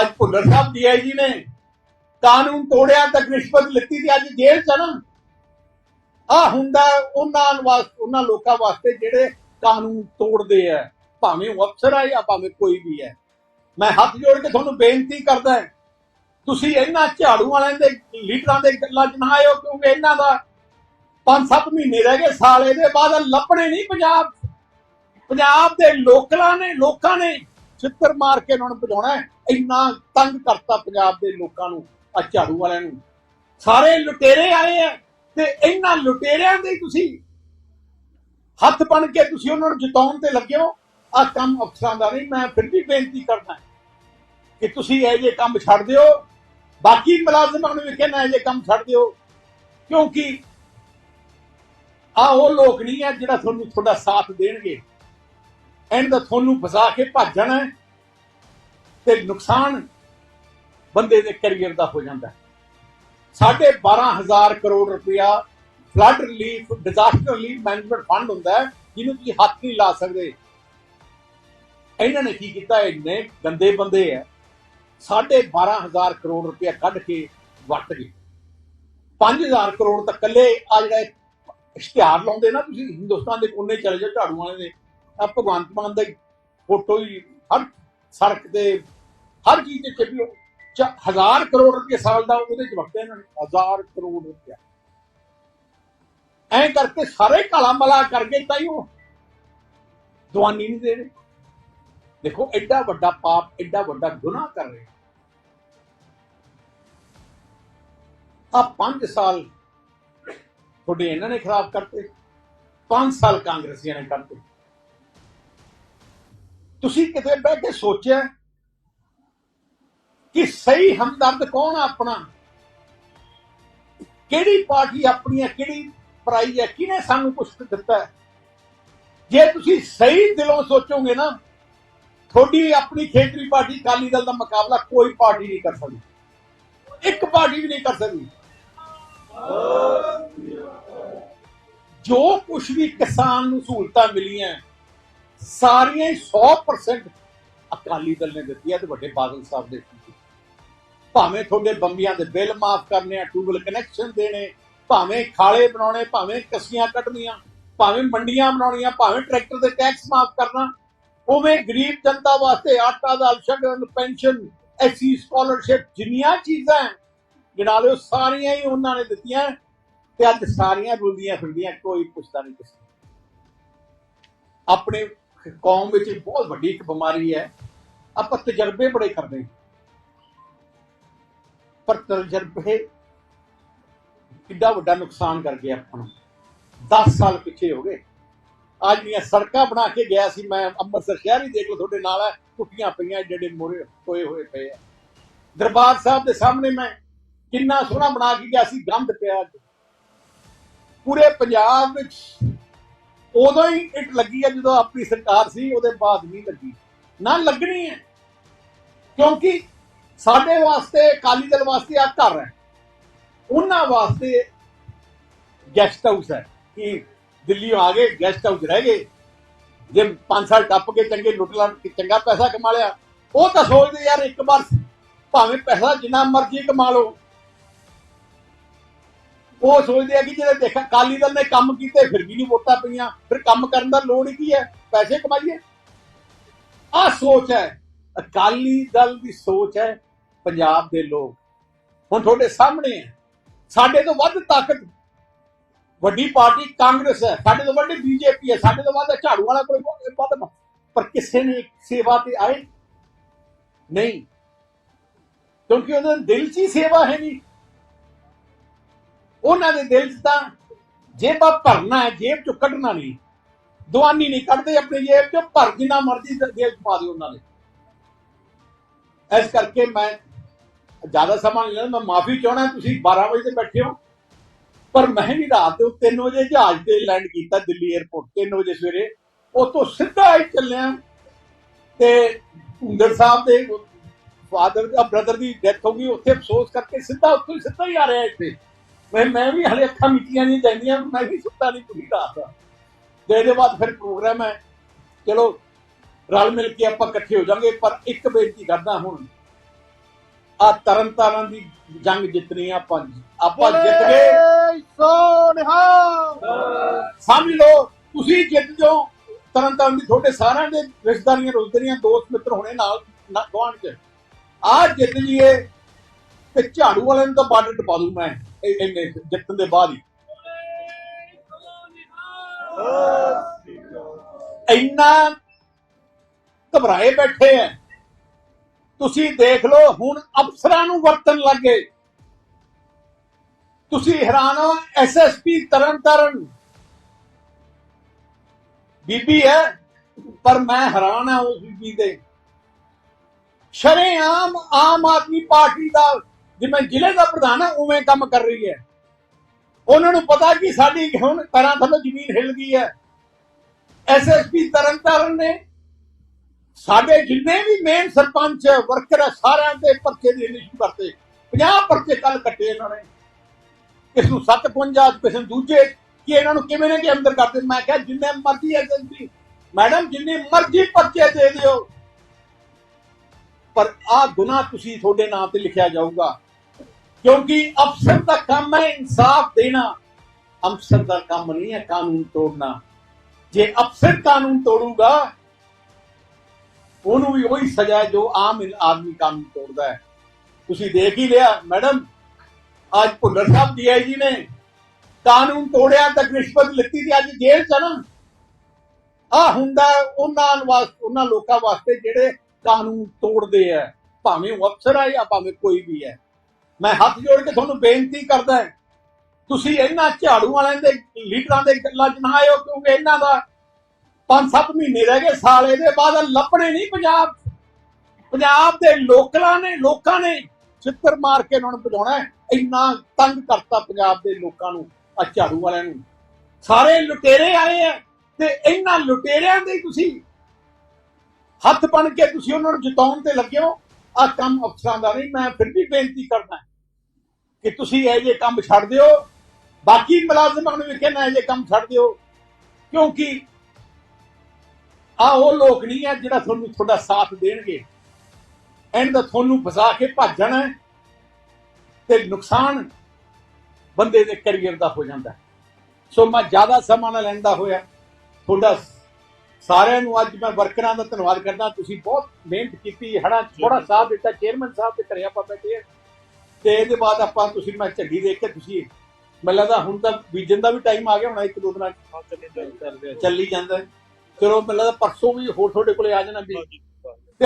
ਅੱਜ ਭੁੱਲਰ ਸਾਹਿਬ ਡੀਆਈਜੀ ਨੇ। ਕਾਨੂੰਨ ਤੋੜਿਆ ਤਾਂ ਰਿਸ਼ਵਤ ਲਿੱਤੀ ਤੇ ਅੱਜ ਜੇਲ੍ਹ ਚ ਨਾ। ਆ ਹੁੰਦਾ ਉਹਨਾਂ ਵਾਸਤੇ ਉਹਨਾਂ ਲੋਕਾਂ ਵਾਸਤੇ ਜਿਹੜੇ ਕਾਨੂੰਨ ਤੋੜਦੇ ਆ। ਭਾਵੇਂ ਉਹ ਅਫਸਰ ਆ ਜਾਂ ਭਾਵੇਂ ਕੋਈ ਵੀ ਹੈ ਮੈਂ ਹੱਥ ਜੋੜ ਕੇ ਤੁਹਾਨੂੰ ਬੇਨਤੀ ਕਰਦਾ ਤੁਸੀਂ ਇਹਨਾਂ ਝਾੜੂ ਵਾਲਿਆਂ ਦੇ ਲੀਡਰਾਂ ਦੇ ਗੱਲਾਂ 'ਚ ਨਾ ਆਇਓ ਕਿਉਂਕਿ ਇਹਨਾਂ ਦਾ 5-7 ਮਹੀਨੇ ਰਹਿ ਗਏ। ਸਾਲ ਇਹਦੇ ਬਾਅਦ ਲੱਭਣੇ ਨਹੀਂ ਪੰਜਾਬ। ਪੰਜਾਬ ਦੇ ਲੋਕਾਂ ਨੇ ਲੋਕਾਂ ਨੇ ਛਿੱਤਰ ਮਾਰ ਕੇ ਉਹਨਾਂ ਨੂੰ ਭਜਾਉਣਾ ਇੰਨਾ ਤੰਗ ਕਰਤਾ ਪੰਜਾਬ ਦੇ ਲੋਕਾਂ ਨੂੰ ਆ ਝਾੜੂ ਵਾਲਿਆਂ ਨੂੰ। ਸਾਰੇ ਲੁਟੇਰੇ ਆਏ ਆ ਤੇ ਇਹਨਾਂ ਲੁਟੇਰਿਆਂ ਦੇ ਤੁਸੀਂ ਹੱਥ ਬਣ ਕੇ ਤੁਸੀਂ ਉਹਨਾਂ ਨੂੰ ਜਿਤਾਉਣ ਤੇ ਲੱਗੇ ਹੋ। ਆ ਕੰਮ ਅਫਸਰਾਂ ਦਾ ਨਹੀਂ, ਮੈਂ ਫਿਰ ਵੀ ਬੇਨਤੀ ਕਰਦਾ ਕਿ ਤੁਸੀਂ ਇਹ ਜੇ ਕੰਮ ਛੱਡ ਦਿਓ। ਬਾਕੀ ਮੁਲਾਜ਼ਮਾਂ ਨੂੰ ਵੀ ਕਹਿਣਾ ਇਹ ਜੇ ਕੰਮ ਛੱਡ ਦਿਓ, ਕਿਉਂਕਿ ਆ ਉਹ ਲੋਕ ਨਹੀਂ ਹੈ ਜਿਹੜਾ ਤੁਹਾਨੂੰ ਤੁਹਾਡਾ ਸਾਥ ਦੇਣਗੇ। ਐਂਡ ਦਾ ਤੁਹਾਨੂੰ ਫਸਾ ਕੇ ਭੱਜਣਾ ਤੇ ਨੁਕਸਾਨ ਬੰਦੇ ਦੇ ਕੈਰੀਅਰ ਦਾ ਹੋ ਜਾਂਦਾ ਹੈ। ਸਾਢੇ 12000 ਕਰੋੜ ਰੁਪਇਆ flood relief disaster relief management fund ਹੁੰਦਾ ਹੈ, ਜਿਹਨੂੰ ਤੁਸੀਂ ਹੱਥ ਨਹੀਂ ਲਾ ਸਕਦੇ। ਇਹਨਾਂ ਨੇ ਕੀ ਕੀਤਾ? ਇੰਨੇ ਗੰਦੇ ਬੰਦੇ ਆ ਸਾਢੇ 12000 ਕਰੋੜ ਰੁਪਇਆ ਕੱਢ ਕੇ ਵਰਤ ਗਏ। 5000 ਕਰੋੜ ਤਾਂ ਕੱਲੇ ਆ ਜਿਹੜਾ ਇਸ਼ਤਿਹਾਰ ਲਾਉਂਦੇ ਨਾ ਤੁਸੀਂ, ਹਿੰਦੁਸਤਾਨ ਦੇ ਕੋਨੇ ਚਲੇ ਜਾਓ, ਝਾੜੂ ਵਾਲੇ ਦੇ। ਆ ਭਗਵੰਤ ਮਾਨ ਦਾ ਫੋਟੋ ਹੀ ਹਰ ਸੜਕ ਤੇ, ਹਰ ਚੀਜ਼ ਤੇ ਚੱਲਿਓ ਚ- ਹਜ਼ਾਰ ਕਰੋੜ ਰੁਪਏ ਸਾਲ ਦਾ ਉਹਦੇ ਚ ਵਰਤਿਆ ਇਹਨਾਂ ਨੇ, ਹਜ਼ਾਰ ਕਰੋੜ ਰੁਪਏ ਐਂ ਕਰਕੇ ਸਾਰੇ ਕਾਲਾ ਮਲਾ ਕਰਕੇ ਤਾਂ ਹੀ ਉਹ ਦਵਾਨੀ ਨਹੀਂ ਦੇ ਰਹੇ। ਦੇਖੋ, ਐਡਾ ਵੱਡਾ ਪਾਪ, ਐਡਾ ਵੱਡਾ ਗੁਨਾਹ ਕਰ ਰਹੇ। ਆ 5 ਸਾਲ ਤੁਹਾਡੇ ਇਹਨਾਂ ਨੇ ਖਰਾਬ ਕਰਤੇ 5 ਸਾਲ ਕਾਂਗਰਸੀਆਂ ਨੇ ਕਰਤੇ। ਤੁਸੀਂ ਕਿਤੇ ਬਹਿ ਕੇ ਸੋਚਿਆ ਕਿ ਸਹੀ ਹਮਦਰਦ ਕੌਣ ਆ ਆਪਣਾ? ਕਿਹੜੀ ਪਾਰਟੀ ਆਪਣੀ ਹੈ, ਕਿਹੜੀ ਪਰਾਈ ਹੈ, ਕਿਹਨੇ ਸਾਨੂੰ ਕੁਝ ਦਿੱਤਾ ਹੈ? ਜੇ ਤੁਸੀਂ ਸਹੀ ਦਿਲੋਂ ਸੋਚੋਗੇ ਨਾ, ਤੁਹਾਡੀ ਆਪਣੀ ਖੇਤਰੀ ਪਾਰਟੀ ਅਕਾਲੀ ਦਲ ਦਾ ਮੁਕਾਬਲਾ ਕੋਈ ਪਾਰਟੀ ਨਹੀਂ ਕਰ ਸਕਦੀ। ਇੱਕ ਪਾਰਟੀ ਵੀ ਨਹੀਂ ਕਰ ਸਕਦੀ। ਜੋ ਕੁਝ ਵੀ ਕਿਸਾਨ ਨੂੰ ਸਹੂਲਤਾਂ ਮਿਲੀਆਂ ਸਾਰੀਆਂ ਹੀ 100% ਅਕਾਲੀ ਦਲ ਨੇ ਦਿੱਤੀਆਂ ਤੇ ਵੱਡੇ ਬਾਦਲ ਸਾਹਿਬ ਦੇ ਦਿੱਤੀ। ਭਾਵੇਂ ਤੁਹਾਡੇ ਬੰਬੀਆਂ ਦੇ ਬਿੱਲ ਮਾਫ ਕਰਨੇ ਆ ਟੂਬਲ ਕਨੈਕਸ਼ਨ ਦੇਣੇ ਭਾਵੇਂ ਖਾਲੇ ਬਣਾਉਣੇ ਭਾਵੇਂ ਕਸੀਆਂ ਕੱਢਣੀਆਂ ਭਾਵੇਂ ਮੰਡੀਆਂ ਬਣਾਉਣੀਆਂ ਭਾਵੇਂ ਟਰੈਕਟਰ ਦੇ ਟੈਕਸ ਮਾਫ ਕਰਨਾ ਉਵੇਂ ਗਰੀਬ ਜਨਤਾ ਵਾਸਤੇ ਆਟਾ ਦਾਲ ਸ਼ਗਨ ਪੈਨਸ਼ਨ ਐਸੀ ਸਕਾਲਰਸ਼ਿਪ ਜਿੰਨੀਆਂ ਚੀਜ਼ਾਂ ਹੈ, ਗਿਣਾ ਲਿਓ ਸਾਰੀਆਂ ਹੀ ਉਹਨਾਂ ਨੇ ਦਿੱਤੀਆਂ ਤੇ ਅੱਜ ਸਾਰੀਆਂ ਰੁਲਦੀਆਂ ਫਿਰਦੀਆਂ ਕੋਈ ਪੁੱਛਦਾ ਨਹੀਂ ਕਿਸੇ ਆਪਣੇ ਕੌਮ ਵਿੱਚ ਬਹੁਤ ਵੱਡੀ ਇੱਕ ਬਿਮਾਰੀ ਹੈ। ਆਪਾਂ ਤਜਰਬੇ ਬੜੇ ਕਰਦੇ ਹਾਂ। ਪਰ ਤਜਰਬੇ ਕਿੱਡਾ ਵੱਡਾ ਨੁਕਸਾਨ ਕਰ ਗਏ ਆਪਾਂ ਨੂੰ। 10 ਸਾਲ ਪਿੱਛੇ ਹੋ ਗਏ। ਅੱਜ ਦੀਆਂ ਸੜਕਾਂ ਬਣਾ ਕੇ ਗਿਆ ਸੀ ਮੈਂ, ਅੰਮ੍ਰਿਤਸਰ ਸ਼ਹਿਰ ਹੀ ਦੇਖ ਲਓ ਤੁਹਾਡੇ ਨਾਲ ਹੈ, ਟੁੱਟੀਆਂ ਪਈਆਂ ਜਿਹੜੇ ਮੋਰੇ ਹੋਏ ਹੋਏ ਪਏ ਆ। ਦਰਬਾਰ ਸਾਹਿਬ ਦੇ ਸਾਹਮਣੇ ਮੈਂ ਕਿੰਨਾ ਸੋਹਣਾ ਬਣਾ ਕੇ ਗਿਆ ਸੀ ਗੰਦ ਪਿਆ। ਪੂਰੇ ਪੰਜਾਬ ਵਿੱਚ ਉਦੋਂ ਹੀ ਇੱਟ ਲੱਗੀ ਹੈ ਜਦੋਂ ਆਪਣੀ ਸਰਕਾਰ ਸੀ, ਉਹਦੇ ਬਾਅਦ ਨਹੀਂ ਲੱਗੀ। ਨਾ ਲੱਗਣੀ ਹੈ। ਕਿਉਂਕਿ ਸਾਡੇ ਵਾਸਤੇ, ਅਕਾਲੀ ਦਲ ਵਾਸਤੇ ਆ ਘਰ ਹੈ। ਉਹਨਾਂ ਵਾਸਤੇ ਗੈਸਟ ਹਾਊਸ ਹੈ ਕਿ ਦਿੱਲੀ ਆ ਗਏ ਗੈਸਟ ਹਾਊਸ ਰਹਿ ਗਏ। ਜੇ 5 ਸਾਲ ਟੱਪ ਕੇ ਚੰਗੇ ਲੁੱਟ ਲਾ ਚੰਗਾ ਪੈਸਾ ਕਮਾ ਲਿਆ, ਉਹ ਤਾਂ ਸੋਚਦੇ ਯਾਰ ਇੱਕ ਵਾਰ ਭਾਵੇਂ ਪੈਸਾ ਜਿੰਨਾ ਮਰਜ਼ੀ ਕਮਾ ਲਓ ਉਹ ਸੋਚਦੇ ਆ ਕਿ ਜਿਹੜੇ ਦੇਖ, ਅਕਾਲੀ ਦਲ ਨੇ ਕੰਮ ਕੀਤੇ, ਫਿਰ ਵੀ ਨਹੀਂ ਵੋਟਾਂ ਪਈਆਂ। ਫਿਰ ਕੰਮ ਕਰਨ ਦਾ ਲੋੜ ਹੀ ਕੀ ਹੈ? ਪੈਸੇ ਕਮਾਈਏ। ਆਹ ਸੋਚ ਹੈ। ਅਕਾਲੀ ਦਲ ਦੀ ਸੋਚ ਹੈ ਪੰਜਾਬ ਦੇ ਲੋਕ। ਹੁਣ ਤੁਹਾਡੇ ਸਾਹਮਣੇ ਹੈ। ਸਾਡੇ ਤੋਂ ਵੱਧ ਤਾਕਤ ਵੱਡੀ ਪਾਰਟੀ ਕਾਂਗਰਸ ਹੈ। ਸਾਡੇ ਤੋਂ ਵੱਡੀ ਬੀਜੇਪੀ ਹੈ। ਸਾਡੇ ਤੋਂ ਵੱਧ ਝਾੜੂ ਵਾਲਾ ਕੋਈ ਵੱਧ ਪਰ ਕਿਸੇ ਨੇ ਸੇਵਾ ਤੇ ਆਏ ਨਹੀਂ। ਕਿਉਂਕਿ ਉਹਨਾਂ ਦੇ ਦਿਲ 'ਚ ਹੀ ਸੇਵਾ ਹੈ ਨਹੀਂ। ਉਹਨਾਂ ਦੇ ਦਿਲ 'ਚ ਤਾਂ ਜੇਬਾਂ ਭਰਨਾ ਹੈ, ਜੇਬ 'ਚੋਂ ਕੱਢਣਾ ਨਹੀਂ। ਦੁਆਨੀ ਨਹੀਂ ਕੱਢਦੇ, ਆਪਣੀ ਜੇਬ 'ਚੋਂ ਭਰ ਜਿੰਨਾ ਮਰਜ਼ੀ ਜੇਬ 'ਚ ਪਾ ਦਿਓ ਉਹਨਾਂ ਨੇ ਇਸ ਕਰਕੇ ਮੈਂ ਜ਼ਿਆਦਾ ਸਮਾਂ ਨਹੀਂ ਲੈਣਾ ਮੈਂ ਮਾਫੀ ਚਾਹਣਾ ਤੁਸੀਂ 12 ਵਜੇ ਤੇ ਬੈਠੇ ਹੋ। ਪਰ ਮੈਂ ਵੀ ਰਾਤ ਦੇ 3 ਵਜੇ ਜਹਾਜ਼ ਤੇ ਲੈਂਡ ਕੀਤਾ ਦਿੱਲੀ 에ਅਰਪੋਰਟ 3 ਵਜੇ ਸਵੇਰੇ। ਉਤੋਂ ਸਿੱਧਾ ਹੀ ਚੱਲਿਆ। ਤੇ ਹੁੰਦਰ ਸਾਹਿਬ ਦੇ ਫਾਦਰ ਦਾ ਬ੍ਰਦਰ ਦੀ ਡੈਥ ਹੋ ਗਈ। ਉੱਥੇ ਅਫਸੋਸ ਕਰਕੇ ਸਿੱਧਾ, ਉੱਥੋਂ ਹੀ ਸਿੱਧਾ ਹੀ ਆ ਰਿਹਾ ਇੱਥੇ। ਮੈਂ ਮੈਂ ਵੀ ਹਲੇ ਅੱਖਾਂ ਮਿੱਟੀਆਂ ਨਹੀਂ ਜਾਂਦੀਆਂ ਮੈਂ ਵੀ ਸੁੱਤਾ ਨਹੀਂ ਪੂਰੀ ਰਾਤ ਦਾ। ਤੇ ਇਹਦੇ ਬਾਅਦ ਫਿਰ ਪ੍ਰੋਗਰਾਮ ਹੈ। ਚਲੋ ਰਲ ਮਿਲ ਕੇ ਆਪਾਂ ਇਕੱਠੇ ਹੋ ਜਾਾਂਗੇ ਪਰ ਇੱਕ ਬੇਨਤੀ ਕਰਦਾ ਹੁਣ। ਆ ਤਰਨ ਤਾਰਨ ਦੀ ਜੰਗ ਜਿੱਤਣੀ ਆ ਆਪਾਂ ਆਪਾਂ ਜਿੱਤ ਗਏ। ਸਮਝ ਲਓ ਤੁਸੀਂ ਜਿੱਤ ਜਾਓ। ਤਰਨ ਤਾਰਨ ਦੀ ਤੁਹਾਡੇ ਸਾਰਿਆਂ ਦੇ ਰਿਸ਼ਤੇਦਾਰੀਆਂ ਰੋਜ਼ਦਾਰੀਆਂ ਦੋਸਤ ਮਿੱਤਰ ਹੋਣੇ ਨਾਲ ਗੁਆਂਢ ਚ। ਆ ਜਿੱਤ ਜੀਏ ਤੇ ਝਾੜੂ ਵਾਲਿਆਂ ਨੂੰ ਤਾਂ ਬਾਰਡਰ ਟਪਾ ਦੂੰ ਮੈਂ, ਇਹ- ਜਿੱਤਣ ਦੇ ਬਾਅਦ ਹੀ। ਇੰਨਾ ਘਬਰਾਏ ਬੈਠੇ ਐ ਤੁਸੀਂ ਦੇਖ ਲਓ, ਹੁਣ ਅਫਸਰਾਂ ਨੂੰ ਵਰਤਣ ਲੱਗੇ ਤੁਸੀਂ ਹੈਰਾਨ ਹੋ ਐਸਐਸਪੀ ਤਰਨ ਤਾਰਨ ਬੀਬੀ ਹੈ, ਪਰ ਮੈਂ ਹੈਰਾਨ ਹਾਂ ਉਸ ਬੀਬੀ ਦੇ। ਸ਼ਰੇਆਮ ਆਮ ਆਦਮੀ ਪਾਰਟੀ ਦਾ ਜਿਵੇਂ ਜ਼ਿਲ੍ਹੇ ਦਾ ਪ੍ਰਧਾਨ ਹੈ ਉਵੇਂ ਕੰਮ ਕਰ ਰਹੀ ਹੈ। ਉਹਨਾਂ ਨੂੰ ਪਤਾ ਕਿ ਸਾਡੀ ਹੁਣ ਪੈਰਾਂ ਥੱਲੇ ਜ਼ਮੀਨ ਹਿੱਲ ਗਈ ਹੈ। ਐਸਐਸਪੀ ਤਰਨਤਾਰਨ ਨੇ ਸਾਡੇ ਜਿੰਨੇ ਵੀ ਮੇਨ ਸਰਪੰਚ ਵਰਕਰ ਹੈ ਸਾਰਿਆਂ ਦੇ ਪਰਚੇ ਦੀ ਇਸ਼ੂ ਕਰਤੇ 50 ਪਰਚੇ ਕੱਲ ਕੱਟੇ ਇਹਨਾਂ ਨੇ। ਕਿਸ ਨੂੰ 57 ਕਿਸੇ ਨੂੰ ਦੂਜੇ, ਕਿ ਇਹਨਾਂ ਨੂੰ ਕਿਵੇਂ ਨੇ ਕਿ ਅੰਦਰ ਕਰਦੇ ਮੈਂ ਕਿਹਾ ਜਿੰਨੇ ਮਰਜ਼ੀ ਏਜੰਸੀ ਮੈਡਮ, ਜਿੰਨੇ ਮਰਜ਼ੀ ਪਰਚੇ ਦੇ ਦਿਓ। ਪਰ ਆ ਗੁਨਾਹ ਤੁਸੀਂ ਤੁਹਾਡੇ ਨਾਮ ਤੇ ਲਿਖਿਆ ਜਾਊਗਾ। ਕਿਉਂਕਿ ਅਫਸਰ ਦਾ ਕੰਮ ਹੈ ਇਨਸਾਫ ਦੇਣਾ। ਅਫਸਰ ਦਾ ਕੰਮ ਨਹੀਂ ਹੈ ਕਾਨੂੰਨ ਤੋੜਨਾ। ਜੇ ਅਫਸਰ ਕਾਨੂੰਨ ਤੋੜੂਗਾ, ਉਹਨੂੰ ਵੀ ਉਹੀ ਸਜ਼ਾ ਹੈ ਜੋ ਆਮ ਆਦਮੀ ਕਾਨੂੰਨ ਤੋੜਦਾ ਹੈ। ਤੁਸੀਂ ਦੇਖ ਹੀ ਲਿਆ, ਮੈਡਮ, ਅੱਜ ਭੁੱਲਰ ਸਾਹਿਬ ਡੀਆਈਜੀ ਨੇ ਕਾਨੂੰਨ ਤੋੜਿਆ, ਤਾਂ ਰਿਸ਼ਵਤ ਲਿੱਤੀ ਤੇ ਅੱਜ ਜੇਲ੍ਹ ਚ ਆ ਨਾ। ਆ ਹੁੰਦਾ ਉਹਨਾਂ ਵਾਸਤੇ, ਉਹਨਾਂ ਲੋਕਾਂ ਵਾਸਤੇ ਜਿਹੜੇ ਕਾਨੂੰਨ ਤੋੜਦੇ ਆ ਭਾਵੇਂ ਉਹ ਅਫਸਰ ਆ ਜਾਂ ਭਾਵੇਂ ਕੋਈ ਵੀ ਹੈ। ਮੈਂ ਹੱਥ ਜੋੜ ਕੇ ਤੁਹਾਨੂੰ ਬੇਨਤੀ ਕਰਦਾ ਤੁਸੀਂ ਇਹਨਾਂ ਝਾੜੂ ਵਾਲਿਆਂ ਦੇ ਲੀਡਰਾਂ ਦੇ ਗੱਲਾਂ 'ਚ ਨਾ ਆਇਓ, ਕਿਉਂਕਿ ਇਹਨਾਂ ਦਾ 5-7 ਮਹੀਨੇ ਰਹਿ ਗਏ, ਸਾਲ ਇਹਦੇ ਬਾਅਦ ਲੱਭਣੇ ਨਹੀਂ ਪੰਜਾਬ। ਪੰਜਾਬ ਦੇ ਲੋਕਾਂ ਨੇ ਲੋਕਾਂ ਨੇ ਚਿੱਤਰ ਮਾਰ ਕੇ ਉਹਨਾਂ ਨੂੰ ਭਜਾਉਣਾ ਇੰਨਾ ਤੰਗ ਕਰਤਾ ਪੰਜਾਬ ਦੇ ਲੋਕਾਂ ਨੂੰ, ਆ ਝਾੜੂ ਵਾਲਿਆਂ ਨੂੰ। ਸਾਰੇ ਲੁਟੇਰੇ ਆਏ ਆ, ਤੇ ਇਹਨਾਂ ਲੁਟੇਰਿਆਂ ਦੇ ਤੁਸੀਂ ਹੱਥ ਬਣ ਕੇ ਤੁਸੀਂ ਉਹਨਾਂ ਨੂੰ ਜਿਤਾਉਣ ਤੇ ਲੱਗੇ ਹੋ। ਆ ਕੰਮ ਅਫਸਰਾਂ ਦਾ ਨਹੀਂ, ਮੈਂ ਫਿਰ ਵੀ ਬੇਨਤੀ ਕਰਦਾ ਕਿ ਤੁਸੀਂ ਇਹ ਜੇ ਕੰਮ ਛੱਡ ਦਿਓ। ਬਾਕੀ ਮੁਲਾਜ਼ਮਾਂ ਨੂੰ ਵੀ ਕਹਿਣਾ ਇਹ ਜੇ ਕੰਮ ਛੱਡ ਦਿਓ, ਕਿਉਂਕਿ ਆ ਉਹ ਲੋਕ ਨਹੀਂ ਹੈ ਜਿਹੜਾ ਤੁਹਾਨੂੰ ਤੁਹਾਡਾ ਸਾਥ ਦੇਣਗੇ। ਐਂਡ ਦਾ ਤੁਹਾਨੂੰ ਫਸਾ ਕੇ ਭੱਜ ਜਾਣਾ ਤੇ ਨੁਕਸਾਨ ਬੰਦੇ ਦੇ ਕੈਰੀਅਰ ਦਾ ਹੋ ਜਾਂਦਾ ਸੋ ਮੈਂ ਜ਼ਿਆਦਾ ਸਮਾਂ ਨਾ ਲੈਂਦਾ ਹੋਇਆ, ਤੁਹਾਡਾ ਸਾਰਿਆਂ ਨੂੰ ਅੱਜ ਮੈਂ ਵਰਕਰਾਂ ਦਾ ਧੰਨਵਾਦ ਕਰਦਾ। ਤੁਸੀਂ ਬਹੁਤ ਮਿਹਨਤ ਕੀਤੀ ਹੜਾ ਥੋੜਾ ਸਾਥ ਦਿੱਤਾ ਚੇਅਰਮੈਨ ਸਾਹਿਬ ਤੇ ਘਰੇ ਆਪਾਂ ਬੈਠੇ। ਤੇ ਇਹਦੇ ਬਾਅਦ ਆਪਾਂ ਤੁਸੀਂ ਮੈਂ ਝੱਗੀ ਦੇਖ ਕੇ ਤੁਸੀਂ ਮੈਨੂੰ ਲੱਗਦਾ ਹੁਣ ਤਾਂ ਬੀਜਣ ਦਾ ਵੀ ਟਾਈਮ ਆ ਗਿਆ ਹੁਣ ਇੱਕ ਦੋ ਦਿਨਾਂ ਚੱਲੀ ਜਾਂਦਾ। ਚਲੋ ਮੈਨੂੰ ਲੱਗਦਾ ਪਰਸੋਂ ਵੀ ਹੋਰ ਤੁਹਾਡੇ ਕੋਲੇ ਆ ਜਾਣਾ ਵੀ